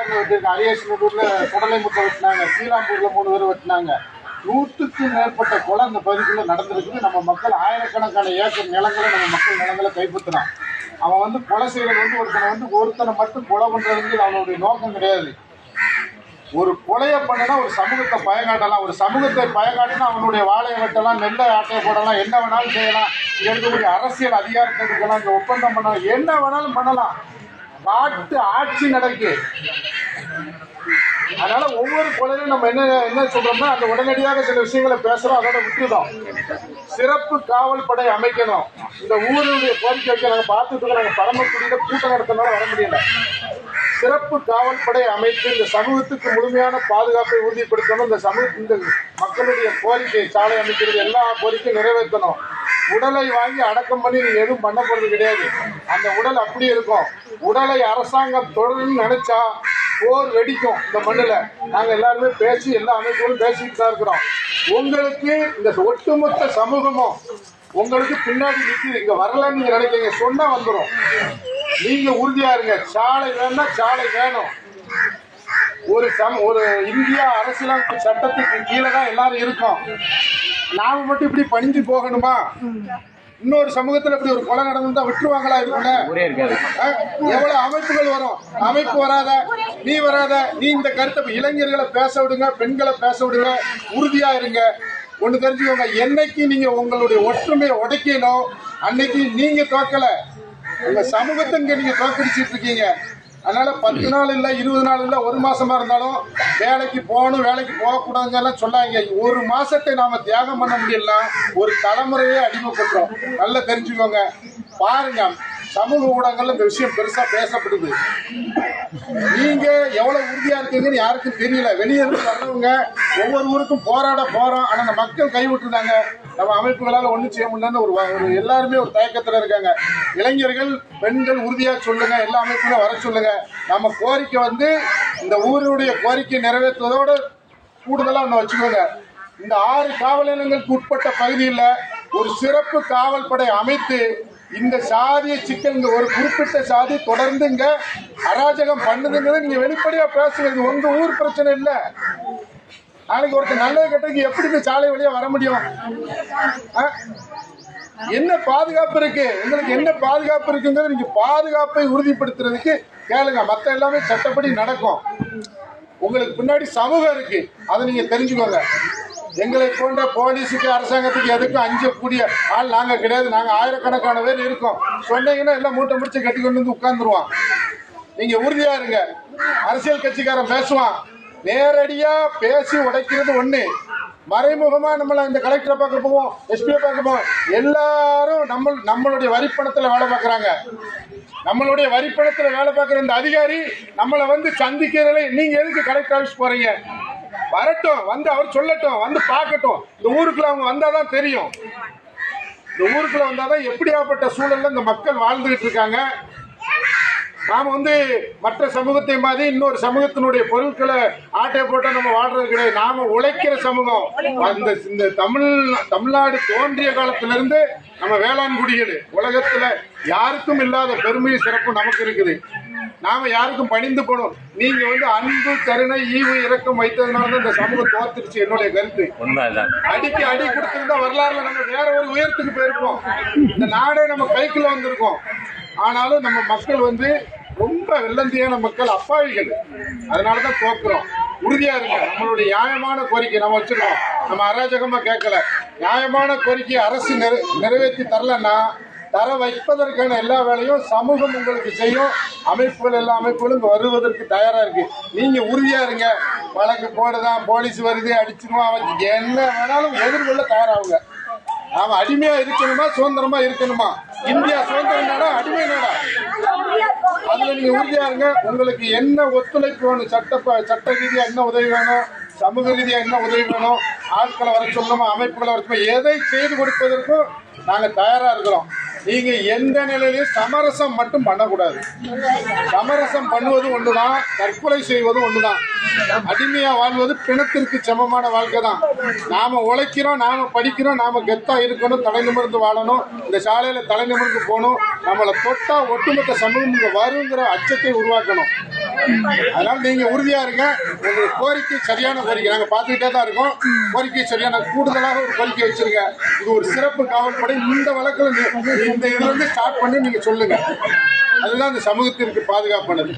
அரியசனூர்ல அரியேஸ்வரூர்ல குடலை முட்டை வெட்டினாங்க. ஸ்ரீராம்பூர்ல மூணு பேர் வெட்டினாங்க. நூற்றுக்கும் மேற்பட்ட கொலை அந்த பகுதிக்குள்ள நடந்திருக்குது. நம்ம மக்கள் ஆயிரக்கணக்கான ஏக்கர் நிலங்களை நம்ம மக்கள் நிலங்களை கைப்பற்றினான். அவன் வந்து கொலை செய்யறது வந்து ஒருத்தனை வந்து ஒருத்தனை மட்டும் கொலை பண்றது அவனுடைய நோக்கம் கிடையாது. ஒரு கொலையை பண்ணினா ஒரு சமூகத்தை பயங்காட்டலாம். ஒரு சமூகத்தை பயங்காட்டினா அவனுடைய வாழையை வெட்டலாம் நெல்லை ஆட்டையை போடலாம் என்ன வேணாலும் செய்யலாம். இங்க இருக்கக்கூடிய அரசியல் அதிகாரத்தை இருக்கலாம் இந்த ஒப்பந்தம் பண்ணலாம். என்ன வேணாலும் பண்ணலாம். நாட்டு ஆட்சி நடக்கு. அதனால ஒவ்வொரு கொலையிலும் நம்ம என்ன என்ன சொல்றோம்னா அந்த உடனடியாக சில விஷயங்களை பேசுறோம் அதோட விட்டுதோம் சிறப்பு காவல் படை அமைக்கணும். இந்த ஊருடைய கோரிக்கை வைக்க நாங்கள் பார்த்துட்டு இருக்கோம். நாங்கள் பரமக்குடியில கூட்டம் நடத்தினால வர முடியல. சிறப்பு காவல் படை அமைத்து இந்த சமூகத்துக்கு முழுமையான பாதுகாப்பை உறுதிப்படுத்தணும். இந்த சமூக இந்த மக்களுடைய கோரிக்கை சாலை அமைக்கிறது எல்லா கோரிக்கையும் நிறைவேற்றணும். உடலை வாங்கி அடக்கம் பண்ணி நீங்க எதுவும் பண்ண போறது கிடையாது. அந்த உடல் அப்படி இருக்கும். உடலை அரசாங்கம் தொடரும்னு நினைச்சா போர் வெடிக்கும் இந்த மண்ணில். நாங்க எல்லாருமே பேசி எல்லா அமைப்புகளும் பேசிட்டு தான் இருக்கிறோம். உங்களுக்கு இந்த ஒட்டுமொத்த சமூகமும் உங்களுக்கு பின்னாடி நிற்குது இங்க வரலன்னு நீங்க நினைக்கிறீங்க சொன்னா வந்துடும் நீங்க உறுதியா இருங்க. சாலை வேணும்னா சாலை வேணும். ஒரு சம் ஒரு இந்தியா அரசியலமைப்பு சட்டத்துக்கு கீழே தான் எல்லாரும் இருக்கோம். நாம மட்டும் இப்படி பணிஞ்சு போகணுமா? இன்னொரு சமூகத்துல இப்படி ஒரு கொலை நடந்தா விட்டுருவாங்களா அஹ், எவ்வளவு அமைப்புகள் வரும்? அமைப்பு வராத நீ வராத நீ இந்த கருத்தை இளைஞர்களை பேச விடுங்க பெண்களை பேச விடுங்க உறுதியா இருங்க. ஒண்ணு தெரிஞ்சுக்கோங்க என்னைக்கு நீங்க உங்களுடைய ஒற்றுமையை உடைக்கணும் அன்னைக்கு நீங்க தோக்கல. உங்க சமூகத்தை நீங்க தோக்கடிச்சிட்டு இருக்கீங்க. அதனால பத்து நாள் இல்ல இருபது நாள் இல்ல ஒரு மாசமா இருந்தாலும் வேலைக்கு போகணும் வேலைக்கு போகக்கூடாதுன்னு எல்லாம் சொல்லாங்க ஒரு மாசத்தை நாம தியாகம் பண்ண முடியல ஒரு தலைமுறையே அடிமைப்பட்டோம் நல்லா தெரிஞ்சுக்கோங்க. பாருங்க சமூக ஊடகங்கள்ல இந்த விஷயம் பெருசா பேசப்படுது. நீங்க எவ்வளவு உறுதியா இருக்கீங்கன்னு யாருக்கும் தெரியல. வெளியே இருந்து வர்றவங்க ஒவ்வொரு ஊருக்கும் போராட போறோம். ஆனா மக்கள் கைவிட்டுருந்தாங்க நம்ம அமைப்புகளால் ஒண்ணும் செய்ய முடியலன்னு ஒரு ஒரு எல்லாருமே ஒரு தயக்கத்துல இருக்காங்க. இளைஞர்கள் பெண்கள் உறுதியா சொல்லுங்க எல்லா அமைப்புகளும் வர சொல்லுங்க. நம்ம கோரிக்கை வந்து இந்த ஊருடைய கோரிக்கை நிறைவேற்றுவதோட கூடுதலா ஒன்று வச்சுக்கோங்க. இந்த ஆறு காவல் நிலையங்களுக்கு உட்பட்ட பகுதியில் ஒரு சிறப்பு காவல் படை அமைத்து இந்த சாதிய சிக்கல் ஒரு குறிப்பிட்ட சாதி தொடர்ந்து இங்க அராஜகம் பண்ணுதுங்கிறத நீங்க வெளிப்படையா பேசுங்க. இது உங்க ஊர் பிரச்சனை இல்லை. நாளைக்கு ஒருத்தர் நல்லது கெட்டதுக்கு எப்படி இந்த சாலை வழியா வர முடியும்? ஆ? என்ன பாதுகாப்பு இருக்கு? உங்களுக்கு என்ன பாதுகாப்பு இருக்குங்கிறது நீங்க பாதுகாப்பை உறுதிப்படுத்துறதுக்கு கேளுங்க. மத்த எல்லாமே சட்டப்படி நடக்கும். உங்களுக்கு பின்னாடி சமூகம் இருக்கு. அதை நீங்க தெரிஞ்சுக்கோங்க. எங்களை போன்ற போலீஸுக்கு அரசாங்கத்துக்கு எதுக்கும் அஞ்சக்கூடிய ஆள் நாங்க கிடையாது. நாங்க ஆயிரக்கணக்கான பேர் இருக்கோம். சொன்னீங்கன்னா எல்லாம் மூட்டை முடிச்சு கட்டி கொண்டு வந்து உட்கார்ந்துருவான். நீங்க உறுதியா இருங்க. அரசியல் கட்சிக்காரன் பேசுவான். நேரடியா பேசி உடைக்கிறது ஒண்ணு. மறைமுகமா நம்மள இந்த கலெக்டரை பார்க்க போவோம் எஸ்பியை பார்க்க போவோம். எல்லாரும் நம்ம நம்மளுடைய வரிப்பணத்துல வேலை பார்க்கறாங்க. நம்மளுடைய வரிப்பணத்துல வேலை பார்க்குற இந்த அதிகாரி நம்மளை வந்து சந்திக்கிறதுல நீங்க எதுக்கு கலெக்டர் ஆஃபீஸ் போறீங்க? வரட்டும் வந்து அவர் சொல்லட்டும் வந்து பார்க்கட்டும். இந்த ஊருக்குள்ள அவங்க வந்தாதான் தெரியும். இந்த ஊருக்குள்ள வந்தாதான் எப்படியாப்பட்ட சூழல்ல இந்த மக்கள் வாழ்ந்துகிட்டு இருக்காங்க. நாம வந்து மற்ற சமூகத்தை மாதிரி இன்னொரு சமூகத்தினுடைய பொருட்களை ஆட்டை போட்டா நம்ம வாழ்றது கிடையாது. நாம உழைக்கிற சமூகம். அந்த இந்த தமிழ் தமிழ்நாடு தோன்றிய காலத்திலிருந்து நம்ம வேளாண் குடிகள் உலகத்துல யாருக்கும் இல்லாத பெருமை சிறப்பு நமக்கு இருக்குது. நாம யாருக்கும் பணிந்து போனோம். நீங்க வந்து அன்பு கருணை ஈவு இரக்கம் வைத்ததுனால தான் இந்த சமூகம் தோத்துருச்சு என்னுடைய கருத்து. அடிக்கு அடி கொடுத்திருந்தா வரலாறுல நம்ம வேற ஒரு உயரத்துக்கு போயிருப்போம். இந்த நாடே நம்ம கைக்குள்ள வந்திருக்கோம். ஆனாலும் நம்ம மக்கள் வந்து ரொம்ப வெள்ளந்தியான மக்கள் அப்பாவிகள். அதனாலதான் தோக்குறோம் உறுதியா இருங்க. நம்மளுடைய நியாயமான கோரிக்கை நம்ம வச்சிருக்கோம். நம்ம அராஜகமா கேட்கல. நியாயமான கோரிக்கையை அரசு நிறை நிறைவேற்றி தரலன்னா தர வைப்பதற்கான எல்லா வேலையும் சமூகம் உங்களுக்கு செய்யும். அமைப்புகள் எல்லா அமைப்புகளும் இங்கே வருவதற்கு தயாரா இருக்கு. நீங்க உறுதியா இருங்க. வழக்கு போடுதான் போலீஸ் வருது அடிச்சிருவான் அவன் என்ன வேணாலும் எதிர்கொள்ள தயாராகுங்க. நாம அடிமையா இருக்கணுமா சுதந்திரமா இருக்கணுமா? இந்தியா சுதந்திர நாடா அடிமை நாடா அதுல நீங்க உறுதியா இருங்க. உங்களுக்கு என்ன ஒத்துழைப்பு வேணும்? சட்ட சட்ட ரீதியா என்ன உதவி வேணும்? சமூக ரீதியா என்ன உதவி வேணும்? ஆட்களை வர சொல்லணுமா? அமைப்புகளை வர சொல்லணும்? எதை செய்து கொடுப்பதற்கும் நாங்க தயாரா இருக்கிறோம். நீங்க எந்த நிலையிலையும் சமரசம் மட்டும் பண்ணக்கூடாது. சமரசம் பண்ணுவது ஒண்ணுதான் தற்கொலை செய்வது ஒண்ணுதான் அடிமையா வாழ்வது பிணத்திற்கு சமமான வாழ்க்கை தான். நாம உழைக்கிறோம் நாம படிக்கிறோம் நாம கெத்தா இருக்கணும் தலை நிமிர்ந்து வாழணும் இந்த சாலையில தலை நிமிர்ந்து போகணும் நம்மளை தொட்டா ஒட்டுமொத்த சமூகம் இங்க வருங்கிற அச்சத்தை உருவாக்கணும். அதனால நீங்க உறுதியா இருங்க. உங்க கோரிக்கை சரியான கோரிக்கை. நாங்க பார்த்துக்கிட்டே தான் இருக்கோம். கோரிக்கை சரியான கூடுதலாக ஒரு கோரிக்கை வச்சிருக்க இது ஒரு சிறப்பு காவல்படை. இந்த வழக்குல இந்த இதுல இருந்து ஸ்டார்ட் பண்ணி நீங்க சொல்லுங்க. அதுதான் இந்த சமூகத்திற்கு பாதுகாப்பானது.